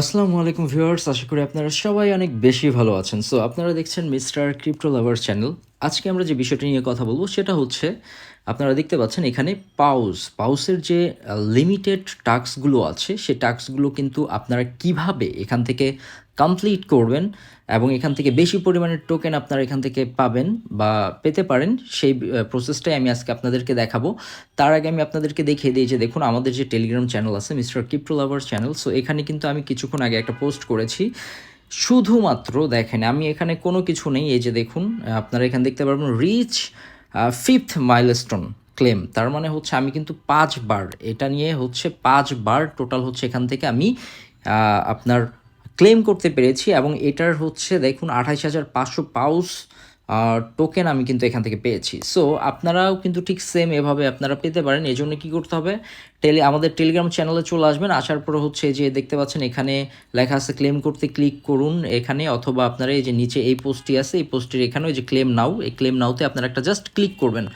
আসসালামু আলাইকুম ভিউয়ার্স, আশা করি আপনারা সবাই অনেক বেশি ভালো আছেন। সো আপনারা দেখছেন মিস্টার ক্রিপ্টো লাভার চ্যানেল। আজকে আমরা যে বিষয়টি নিয়ে কথা বলব সেটা হচ্ছে, আপনারা দেখতে পাচ্ছেন এখানে পাউস। পাউসের যে লিমিটেড টাস্কগুলো আছে, সে টাস্কগুলো কিন্তু আপনারা কীভাবে এখান থেকে কমপ্লিট করবেন এবং এখান থেকে বেশি পরিমাণের টোকেন আপনারা এখান থেকে পাবেন বা পেতে পারেন, সেই প্রসেসটাই আমি আজকে আপনাদেরকে দেখাবো। তার আগে আমি আপনাদেরকে দেখিয়ে দিই যে দেখুন, আমাদের যে টেলিগ্রাম চ্যানেল আছে Mr Crypto Lover channel so এখানে কিন্তু আমি কিছুক্ষণ আগে একটা পোস্ট করেছি। শুধুমাত্র দেখেন, আমি এখানে কোনো কিছু নেই, এই যে দেখুন, আপনারা এখানে দেখতে পারবেন রিচ ফিফথ মাইলস্টোন ক্লেম তার মানে হচ্ছে আমি কিন্তু পাঁচবার, এটা নিয়ে হচ্ছে পাঁচবার টোটাল হচ্ছে এখান থেকে আমি আপনার ক্লেম করতে পেরেছি এবং এটার হচ্ছে, দেখুন, আঠাইশ হাজার পাঁচশো পাউস টোকেন আমি কিন্তু এখান থেকে পেয়েছি। সো আপনারাও কিন্তু ঠিক সেম এভাবে আপনারা পেতে পারেন। এই জন্য কী করতে হবে? টেলি আমাদের টেলিগ্রাম চ্যানেলে চলে আসবেন। আসার পরে হচ্ছে যে দেখতে পাচ্ছেন, এখানে লেখা আছে ক্লেম করতে ক্লিক করুন এখানে, অথবা আপনারা এই যে নিচে এই পোস্টটি আছে, এই পোস্টের এখানে ওই যে ক্লেম নাও এই ক্লেম নাওতে আপনারা একটা জাস্ট ক্লিক করবেন।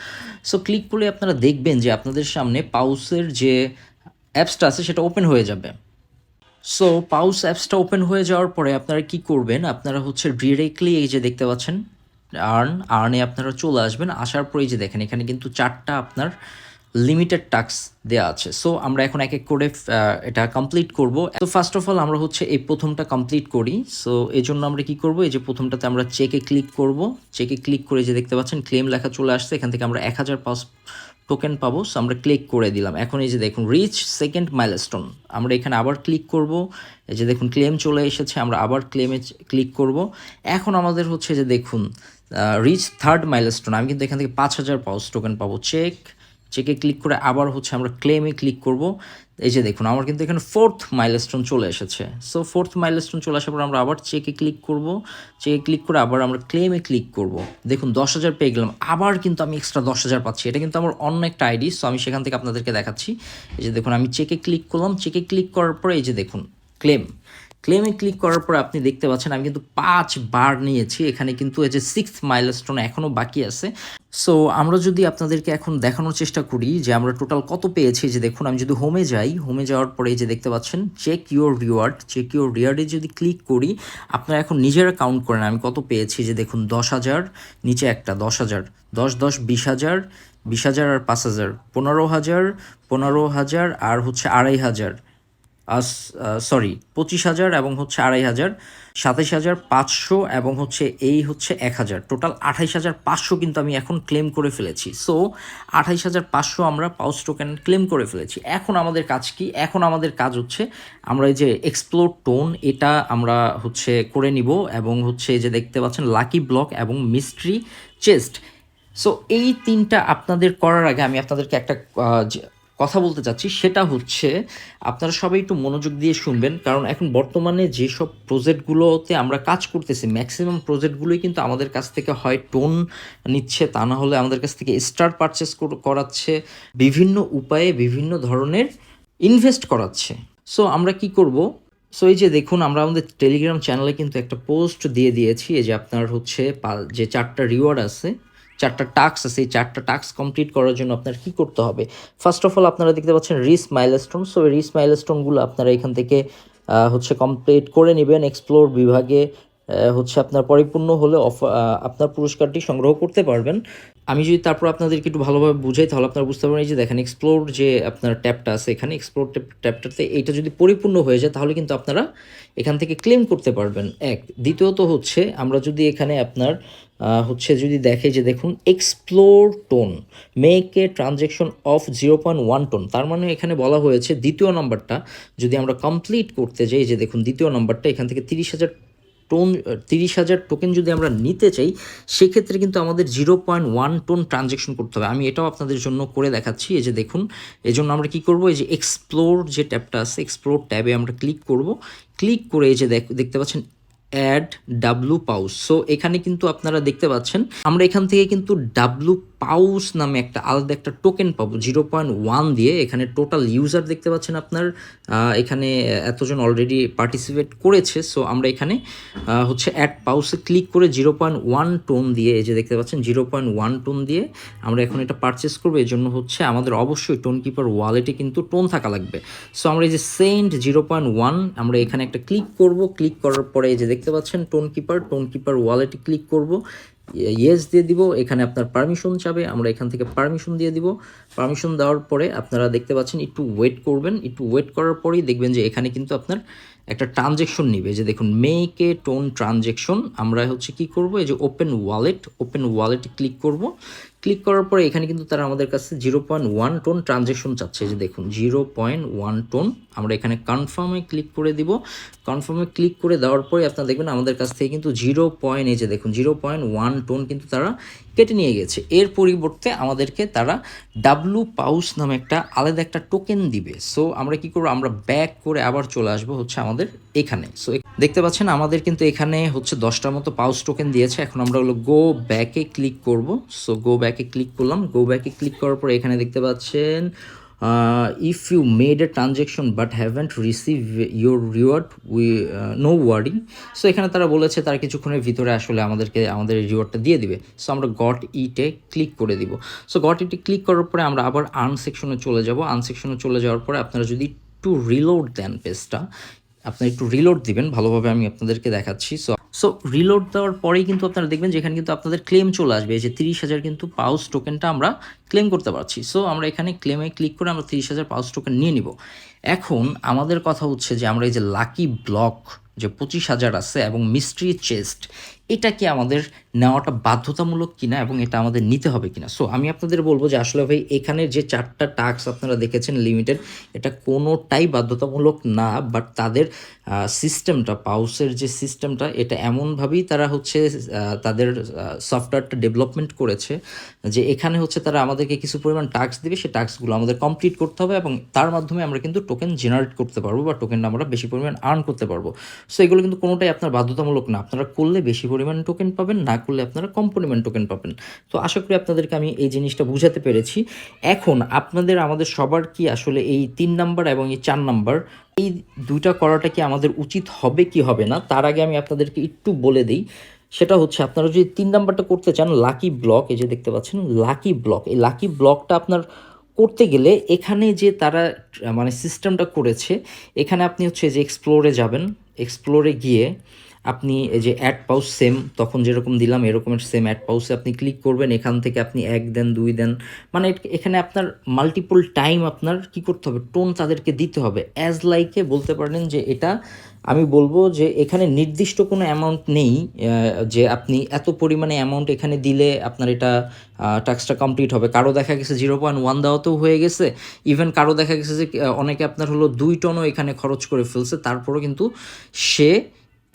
সো ক্লিক করলে আপনারা দেখবেন যে আপনাদের সামনে পাউসের যে অ্যাপসটা আছে, সেটা ওপেন হয়ে যাবে। সো পাউস অ্যাপসটা ওপেন হয়ে যাওয়ার পরে আপনারা কি করবেন? আপনারা হচ্ছে ডিরেক্টলি এই যে দেখতে পাচ্ছেন আর্ন আর্নে আপনারা চলে আসবেন। আসার পরে যে দেখেন, এখানে কিন্তু চারটা আপনার লিমিটেড টাস্ক দেওয়া আছে। সো আমরা এখন এক এক করে এটা কমপ্লিট করব। তো ফার্স্ট অফ অল আমরা হচ্ছে এই প্রথমটা কমপ্লিট করি। সো এই জন্য আমরা কি করব? এই যে প্রথমটাতে আমরা চেকে ক্লিক করব। চেকে ক্লিক করে যে দেখতে পাচ্ছেন ক্লেম লেখা চলে আসছে। এখান থেকে আমরা এক হাজার পাঁচ টোকেন পাবো সো আমরা ক্লিক করে দিলাম। এখন এই যে দেখুন রিচ সেকেন্ড মাইলস্টোন আমরা এখানে আবার ক্লিক করব। এই যে দেখুন ক্লেম চলে এসেছে, আমরা আবার ক্লেমে ক্লিক করব। এখন আমাদের হচ্ছে যে দেখুন রিচ থার্ড মাইলস্টোন আমি কিন্তু এখান থেকে পাঁচ হাজার পাউস টোকেন পাবো। চেক চেকে ক্লিক করে আবার হচ্ছে আমরা ক্লেমে ক্লিক করব। এই যে দেখুন, আমার কিন্তু এখানে ফোর্থ মাইলস্টোন চলে এসেছে। সো ফোর্থ মাইলস্টোন চলে আসার পর আমরা আবার চেকে ক্লিক করব। চেকে ক্লিক করে আবার আমরা ক্লেমে ক্লিক করব। দেখুন, দশ হাজার পেয়ে গেলাম। আবার কিন্তু আমি এক্সট্রা দশ হাজার পাচ্ছি। এটা কিন্তু আমার অন্য একটা আইডি সো আমি সেখান থেকে আপনাদেরকে দেখাচ্ছি। এই যে দেখুন, আমি চেকে ক্লিক করলাম। চেকে ক্লিক করার পরে এই যে দেখুন ক্লেম ক্লেমে ক্লিক করার পর আপনি দেখতে পাচ্ছেন, আমি কিন্তু পাঁচ বার নিয়েছি। এখানে কিন্তু এই যে সিক্স মাইলস্টোন এখনও বাকি আছে। সো আমরা যদি আপনাদেরকে এখন দেখানোর চেষ্টা করি যে আমরা টোটাল কত পেয়েছি যে দেখুন, আমি যদি হোমে যাই হোমে যাওয়ার পরে যে দেখতে পাচ্ছেন check your reward check your রিওয়ার্ডে যদি ক্লিক করি, আপনারা এখন নিজেরা কাউন্ট করেন, আমি কত পেয়েছি যে দেখুন, দশ হাজার, নিচে একটা, দশ হাজার। দশ দশ, বিশ হাজার বিশ হাজার আর পাঁচ হাজার। পনেরো হাজার পনেরো হাজার আর হচ্ছে আড়াই হাজার। সরি পঁচিশ হাজার এবং হচ্ছে আড়াই হাজার, সাতাইশ হাজার পাঁচশো এবং হচ্ছে এই হচ্ছে এক হাজার। টোটাল আঠাইশ হাজার পাঁচশো কিন্তু আমি এখন ক্লেম করে ফেলেছি। সো আঠাইশ হাজার পাঁচশো আমরা পাউস টোকেন ক্লেম করে ফেলেছি। এখন আমাদের কাজ কি? এখন আমাদের কাজ হচ্ছে আমরা এই যে এক্সপ্লোর টোন এটা আমরা হচ্ছে করে নিব এবং হচ্ছে এই যে দেখতে পাচ্ছেন লাকি ব্লক এবং মিস্ট্রি চেস্ট সো এই তিনটা আপনাদের করার আগে আমি আপনাদেরকে একটা কথা বলতে চাচ্ছি সেটা হচ্ছে, আপনারা সবাই একটু মনোযোগ দিয়ে শুনবেন, কারণ এখন বর্তমানে যেসব প্রজেক্টগুলোতে আমরা কাজ করতেছি ম্যাক্সিমাম প্রজেক্টগুলোই কিন্তু আমাদের কাছ থেকে হয় টোন নিচ্ছে, তা না হলে আমাদের কাছ থেকে স্টার পারচেস করাচ্ছে, বিভিন্ন উপায়ে বিভিন্ন ধরনের ইনভেস্ট করাচ্ছে। সো আমরা কি করব? সো এই যে দেখুন, আমরা আমাদের টেলিগ্রাম চ্যানেলে কিন্তু একটা পোস্ট দিয়ে দিয়েছি, এই যে আপনার হচ্ছে যে চারটা রিওয়ার্ড আছে চারটা টাস্ক আছে এই চারটা টাস্ক কমপ্লিট করার জন্য আপনার কি করতে হবে? ফার্স্ট অফ অল আপনারা দেখতে পাচ্ছেন রিস মাইলস্টোন সো এই রিস মাইলস্টোনগুলো আপনারা এখান থেকে হচ্ছে কমপ্লিট করে নেবেন এক্সপ্লোর বিভাগে হচ্ছে আপনার পরিপূর্ণ হলে অফ আপনার পুরস্কারটি সংগ্রহ করতে পারবেন। আমি যদি তারপর আপনাদেরকে একটু ভালোভাবে বুঝাই, তাহলে আপনারা বুঝতে পারবেন এই যে দেখেন এক্সপ্লোর যে আপনার ট্যাবটা আছে এখানে এক্সপ্লোর ট্যাবটাতে এইটা যদি পরিপূর্ণ হয়ে যায়, তাহলে কিন্তু আপনারা এখান থেকে ক্লেম করতে পারবেন। এক, দ্বিতীয়ত হচ্ছে আমরা যদি এখানে আপনার হচ্ছে যদি দেখে যে দেখুন explore TON make a transaction of zero point one TON তার মানে এখানে বলা হয়েছে দ্বিতীয় নাম্বারটা, যদি আমরা কমপ্লিট করতে যাই, যে দেখুন দ্বিতীয় নাম্বারটা, এখান থেকে তিরিশ হাজার টোন তিরিশ হাজার টোকেন যদি আমরা নিতে চাই, সেক্ষেত্রে কিন্তু আমাদের zero point one TON transaction করতে হবে। আমি এটাও আপনাদের জন্য করে দেখাচ্ছি, এই যে দেখুন এই জন্য আমরা কি করব, এই যে এক্সপ্লোর যে ট্যাবটা আছে এক্সপ্লোর ট্যাবে আমরা ক্লিক করব। ক্লিক করে এই যে দেখ- দেখতে পাচ্ছেন অ্যাড ডাব্লু পাউস সো এখানে কিন্তু আপনারা দেখতে পাচ্ছেন আমরা এখান থেকে কিন্তু ডাব্লু পাউস নামে একটা আলাদা একটা টোকেন পাবো জিরো পয়েন্ট ওয়ান দিয়ে। এখানে টোটাল ইউজার দেখতে পাচ্ছেন আপনার এখানে এতজন অলরেডি পার্টিসিপেট করেছে সো আমরা এখানে হচ্ছে অ্যাড পাউসে ক্লিক করে জিরো পয়েন্ট ওয়ান টোন দিয়ে, এই যে দেখতে পাচ্ছেন জিরো পয়েন্ট ওয়ান টোন দিয়ে আমরা এখন এটা পারচেস করব। এর জন্য হচ্ছে আমাদের অবশ্যই টোন কিপার ওয়ালেটে কিন্তু টোন থাকা লাগবে। সো আমরা এই যে সেন্ট জিরো পয়েন্ট ওয়ান আমরা এখানে একটা ক্লিক করব। ক্লিক করার পরে এই যে দেখতে পাচ্ছেন টোন কিপার টোন কিপার ওয়ালেটে ক্লিক করব। ইয়েস দিয়ে দিব, এখানে আপনার পারমিশন চাবে, আমরা এখান থেকে পারমিশন দিয়ে দিব। পারমিশন দেওয়ার পরে আপনারা দেখতে পাচ্ছেন, একটু ওয়েট করবেন। একটু ওয়েট করার পরেই দেখবেন যে এখানে কিন্তু আপনার একটা ট্রানজেকশন নিবে। যে দেখুন মেকে টোন ট্রানজেকশন আমরা হচ্ছে কি করব, এই যে open wallet open wallet click করব। ক্লিক করার পরে এখানে কিন্তু তারা আমাদের কাছে zero point one TON transaction চাচ্ছে। যে দেখুন জিরো পয়েন্ট ওয়ান টোন আমরা এখানে কনফার্মে ক্লিক করে দিব। কনফার্মে ক্লিক করে দেওয়ার পরে আপনারা দেখবেন আমাদের কাছ থেকে কিন্তু জিরো পয়েন্ট এই যে দেখুন জিরো পয়েন্ট ওয়ান টোন কিন্তু তারা কেটে নিয়ে গেছে। এর পরিবর্তে আমাদেরকে তারা ডাব্লু পাউস নামে একটা আলাদা একটা টোকেন দিবে। সো আমরা কি করব? আমরা ব্যাক করে আবার চলে আসব হচ্ছে আমাদের এখানে। সো দেখতে পাচ্ছেন, আমাদের কিন্তু এখানে হচ্ছে দশটার মতো পাউস টোকেন দিয়েছে। এখন আমরা হলো গো ব্যাকে ক্লিক করব। সো গো ব্যাকে ক্লিক করলাম। গো ব্যাকে ক্লিক করার পর এখানে দেখতে পাচ্ছেন if you made a transaction but haven't receive your reward we no wording so এখানে তারা বলেছে, তারা কিছুক্ষণের ভিতরে আসলে আমাদেরকে, আমাদের রিওয়ার্ডটা দিয়ে দিবে। সো আমরা গট ইটে ক্লিক করে দিব। সো গট ইটে ক্লিক করার পরে আমরা আবার আর্ন সেকশনে চলে যাব। আনসেকশনে চলে যাওয়ার পরে আপনারা যদি একটু রিলোড দেন পেজটা আপনার একটু রিলোড দিবেন, ভালোভাবে আমি আপনাদেরকে দেখাচ্ছি। সো সো রিলোড দেওয়ার পরেই কিন্তু আপনারা দেখবেন যেখানে কিন্তু আপনাদের ক্লেম চলে আসবে। এই যে তিরিশ হাজার কিন্তু পাউস টোকেনটা আমরা ক্লেম করতে পারছি। সো আমরা এখানে ক্লেমে ক্লিক করে আমরা তিরিশ হাজার পাউস টোকেন নিয়ে নিব। এখন আমাদের কথা হচ্ছে যে আমরা এই যে লাকি ব্লক যে পঁচিশ হাজার আছে এবং মিস্ট্রি চেস্ট এটা কি আমাদের নেওয়াটা বাধ্যতামূলক কিনা এবং এটা আমাদের নিতে হবে কিনা? সো আমি আপনাদের বলব যে আসলে ভাই, এখানে যে চারটা টাস্ক আপনারা দেখেছেন লিমিটেড এটা কোনোটাই বাধ্যতামূলক না বাট তাদের সিস্টেমটা পাউসের যে সিস্টেমটা এটা এমনভাবেই তারা হচ্ছে তাদের সফটওয়্যারটা ডেভেলপমেন্ট করেছে যে এখানে হচ্ছে তারা আমাদেরকে কিছু পরিমাণ টাস্ক দেবে সেই টাস্কগুলো আমাদের কমপ্লিট করতে হবে এবং তার মাধ্যমে আমরা কিন্তু টোকেন জেনারেট করতে পারব বা টোকেনটা আমরা বেশি পরিমাণ আর্ন করতে পারব। সো এগুলো কিন্তু কোনোটাই আপনার বাধ্যতামূলক না। আপনারা করলে বেশি পরিমাণ টোকেন পাবেন, না করলে আপনারা কম পরিমাণ টোকেন পাবেন। তো আশা করি আপনাদেরকে আমি এই জিনিসটা বুঝাতে পেরেছি। এখন আপনাদের, আমাদের সবার কি আসলে এই তিন নাম্বার এবং এই চার নাম্বার, এই দুইটা করাটা কি আমাদের উচিত হবে কি হবে না? তার আগে আমি আপনাদেরকে একটু বলে দিই। সেটা হচ্ছে, আপনারা যদি তিন নাম্বারটা করতে চান লাকি ব্লক এই যে দেখতে পাচ্ছেন লাকি ব্লক এই লাকি ব্লকটা আপনার করতে গেলে এখানে যে তারা মানে সিস্টেমটা করেছে, এখানে আপনি হচ্ছে যে এক্সপ্লোরে যাবেন এক্সপ্লোরে গিয়ে আপনি এই যে অ্যাড পাউস সেম তখন যেরকম দিলাম এরকমের সেম অ্যাড পাউসে আপনি ক্লিক করবেন, এখান থেকে আপনি এক দেন, দুই দেন। মানে এখানে আপনার মাল্টিপল টাইম আপনার কি করতে হবে? টোন তাদেরকে দিতে হবে। অ্যাজ লাইকে বলতে পারেন যে এটা, আমি বলব যে এখানে নির্দিষ্ট কোনো অ্যামাউন্ট নেই যে আপনি এত পরিমাণে অ্যামাউন্ট এখানে দিলে আপনার এটা টাস্কটা কমপ্লিট হবে। কারও দেখা গেছে জিরো পয়েন্ট ওয়ান দেওয়াতেও হয়ে গেছে। ইভেন কারও দেখা গেছে যে অনেকে আপনার হলো দুই টনও এখানে খরচ করে ফেলছে। তারপরেও কিন্তু সে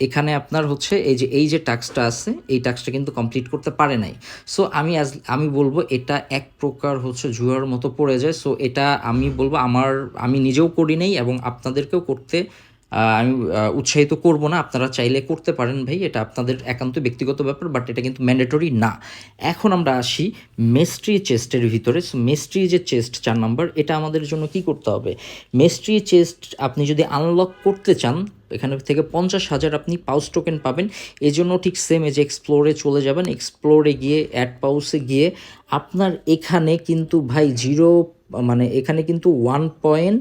এখানে আপনার হচ্ছে এই যে এই যে টাস্কটা আছে, এই টাস্কটা কিন্তু কমপ্লিট করতে পারে নাই। সো আমি আজ আমি বলব এটা এক প্রকার হচ্ছে জুয়ার মতো পড়ে যায়। সো এটা আমি বলব আমার, আমি নিজেও করি নাই এবং আপনাদেরকেও করতে আমি উৎসাহিত করব না, আপনারা চাইলে করতে পারেন ভাই, এটা আপনাদের একান্ত ব্যক্তিগত ব্যাপার বাট এটা কিন্তু ম্যান্ডেটরি না। এখন আমরা আসি মেস্ট্রি চেস্টের ভিতরে। মেস্ট্রি যে চেস্ট চার নাম্বার এটা আমাদের জন্য কি করতে হবে? মেস্ট্রি চেস্ট আপনি যদি আনলক করতে চান, এখানে থেকে পঞ্চাশ হাজার আপনি পাউস টোকেন পাবেন। এই জন্য ঠিক সেম যে এক্সপ্লোরে চলে যাবেন। এক্সপ্লোরে গিয়ে অ্যাড পাউসে গিয়ে আপনার এখানে কিন্তু ভাই জিরো মানে এখানে কিন্তু ওয়ান পয়েন্ট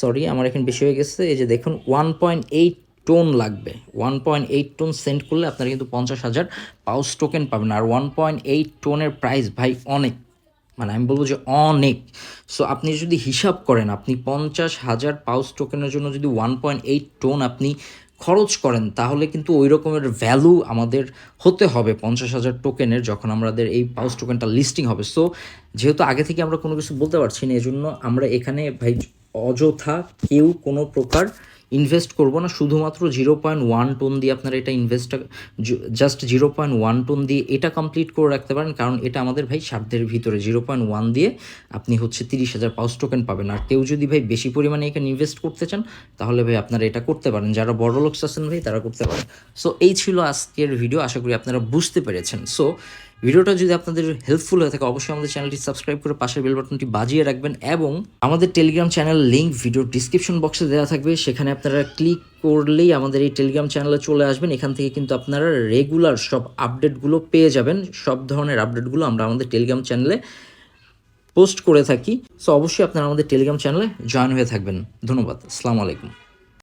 সরি আমার এখানে বেশি হয়ে গেছে। এই যে দেখুন ওয়ান পয়েন্ট এইট টোন লাগবে। One point eight TON send করলে আপনারা কিন্তু পঞ্চাশ হাজার পাউস টোকেন পাবেন। আর ওয়ান পয়েন্ট এইট টোনের প্রাইস ভাই অনেক। মানে আমি বলব যে অনেক। সো আপনি যদি হিসাব করেন, আপনি পঞ্চাশ হাজার পাউস টোকেনের জন্য যদি ওয়ান পয়েন্ট এইট টোন আপনি খরচ করেন, তাহলে কিন্তু ওই রকমের ভ্যালু আমাদের হতে হবে পঞ্চাশ হাজার টোকেনের যখন আমাদের এই পাউস টোকেনটা লিস্টিং হবে। সো যেহেতু আগে থেকে আমরা কোনো কিছু বলতে পারছি না, এজন্য আমরা এখানে ভাই অযথা কেউ কোনো প্রকার ইনভেস্ট করব না। শুধুমাত্র জিরো পয়েন্ট ওয়ান টোন দিয়ে আপনারা এটা ইনভেস্টটা just zero point one TON দিয়ে এটা কমপ্লিট করে রাখতে পারেন। কারণ এটা আমাদের ভাই সাধ্যের ভিতরে। জিরো পয়েন্ট ওয়ান দিয়ে আপনি হচ্ছে তিরিশ হাজার পাউস টোকেন পাবেন। আর কেউ যদি ভাই বেশি পরিমাণে এখানে ইনভেস্ট করতে চান, তাহলে ভাই আপনারা এটা করতে পারেন। যারা বড় লোকস আছেন ভাই, তারা করতে পারেন। সো এই ছিল আজকের ভিডিও আশা করি আপনারা বুঝতে পেরেছেন। সো ভিডিওটা যদি আপনাদের হেল্পফুল হয়ে থাকে, অবশ্যই আমাদের চ্যানেলটি সাবস্ক্রাইব করে পাশের বেল বাটনটি বাজিয়ে রাখবেন এবং আমাদের Telegram channel link video description বক্সে দেওয়া থাকবে। সেখানে আপনারা ক্লিক করলেই আমাদের এই টেলিগ্রাম চ্যানেলে চলে আসবেন। এখান থেকে কিন্তু আপনারা রেগুলার সব আপডেটগুলো পেয়ে যাবেন। সব ধরনের আপডেটগুলো আমরা আমাদের টেলিগ্রাম চ্যানেলে পোস্ট করে থাকি। সো অবশ্যই আপনারা আমাদের টেলিগ্রাম চ্যানেলে জয়েন হয়ে থাকবেন। ধন্যবাদ। আসসালামু আলাইকুম।